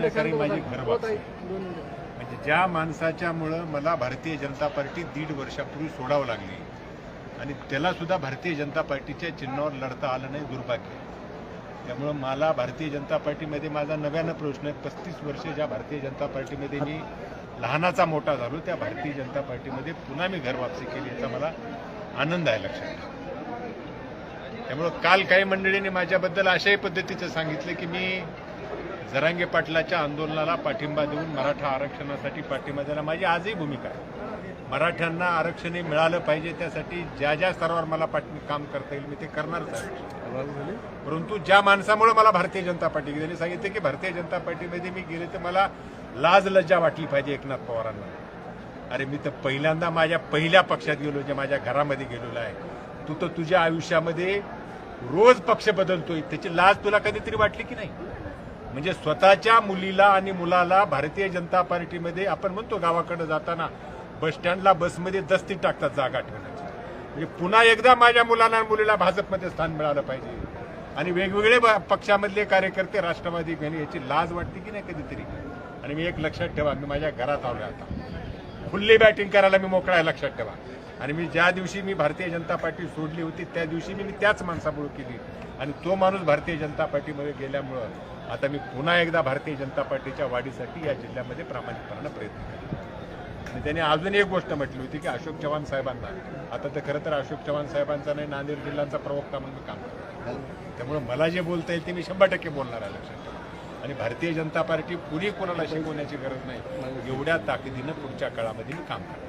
करण्याकरता माझी वापसी म्हणजे ज्या माणसाच्यामुळं मला भारतीय जनता पार्टी दीड वर्षापूर्वी सोडावं लागली. आणि त्याला सुद्धा भारतीय जनता पार्टीच्या चिन्हावर लढता आलं नाही दुर्भाग्य. त्यामुळं मला भारतीय जनता पार्टीमध्ये माझा नव्यानं प्रश्न आहे पस्तीस वर्ष ज्या भारतीय जनता पार्टीमध्ये मी लहानाचा मोठा झालो त्या भारतीय जनता पार्टीमध्ये पुन्हा मी घर वापसी केली याचा मला आनंद आहे लक्षात त्यामुळं काल काही मंडळींनी माझ्याबद्दल अशाही पद्धतीचं सांगितलं की मी जरांगे पाटलाच्या आंदोलनाला पाठिंबा देऊन मराठा आरक्षणासाठी पाठिंबा द्यायला माझी आजही भूमिका आहे. मराठ्यांना आरक्षण हे मिळालं पाहिजे त्यासाठी ज्या ज्या स्तरावर मला पाठी काम करता येईल मी ते करणारच आहे. परंतु ज्या माणसामुळे मला भारतीय जनता पार्टी त्यांनी सांगितलं की भारतीय जनता पार्टीमध्ये मी गेले तर मला लाज लज्जा वाटली पाहिजे एकनाथ पवारांना. अरे मी तर पहिल्यांदा माझ्या पहिल्या पक्षात गेलो जे माझ्या घरामध्ये गेलेलो आहे. तू तर तुझ्या आयुष्यामध्ये रोज पक्ष बदलतोय. त्याची लाज तुला कधीतरी वाटली की नाही? म्हणजे स्वतःच्या मुलीला आणि मुलाला भारतीय जनता पार्टीमध्ये आपण म्हणतो गावाकडे जाताना बसस्टँडला बसमध्ये दस्ती टाकतात जागा ठेवण्याची. म्हणजे पुन्हा एकदा माझ्या मुलांना आणि मुलीला भाजपमध्ये स्थान मिळालं पाहिजे. आणि वेगवेगळे पक्षामधले कार्यकर्ते राष्ट्रवादी घेणे याची लाज वाटते की नाही कधीतरी? आणि मी एक लक्षात ठेवा मी माझ्या घरात आलो आता. खुल्ली बॅटिंग करायला मी मोकळा आहे लक्षात ठेवा. आणि मी ज्या दिवशी मी भारतीय जनता पार्टी सोडली होती त्या दिवशी मी त्याच माणसामुळे केली. आणि तो माणूस भारतीय जनता पार्टीमध्ये गेल्यामुळं आता मी पुन्हा एकदा भारतीय जनता पार्टीच्या वाढीसाठी या जिल्ह्यामध्ये प्रामाणिकपणानं प्रयत्न केला. आणि त्यांनी अजून एक गोष्ट म्हटली होती की अशोक चव्हाण साहेबांना आता तर खरं तर अशोक चव्हाण साहेबांचा नाही नांदेड जिल्ह्याचा प्रवक्ता म्हणून काम करतो. त्यामुळे मला जे बोलता येईल ते मी शंभर टक्के बोलणार आहे लक्षात आणि भारतीय जनता पार्टी पुरी कोणाला शिकवण्याची गरज नाही एवढ्या ताकदीनं पुढच्या काळामध्ये मी काम करणार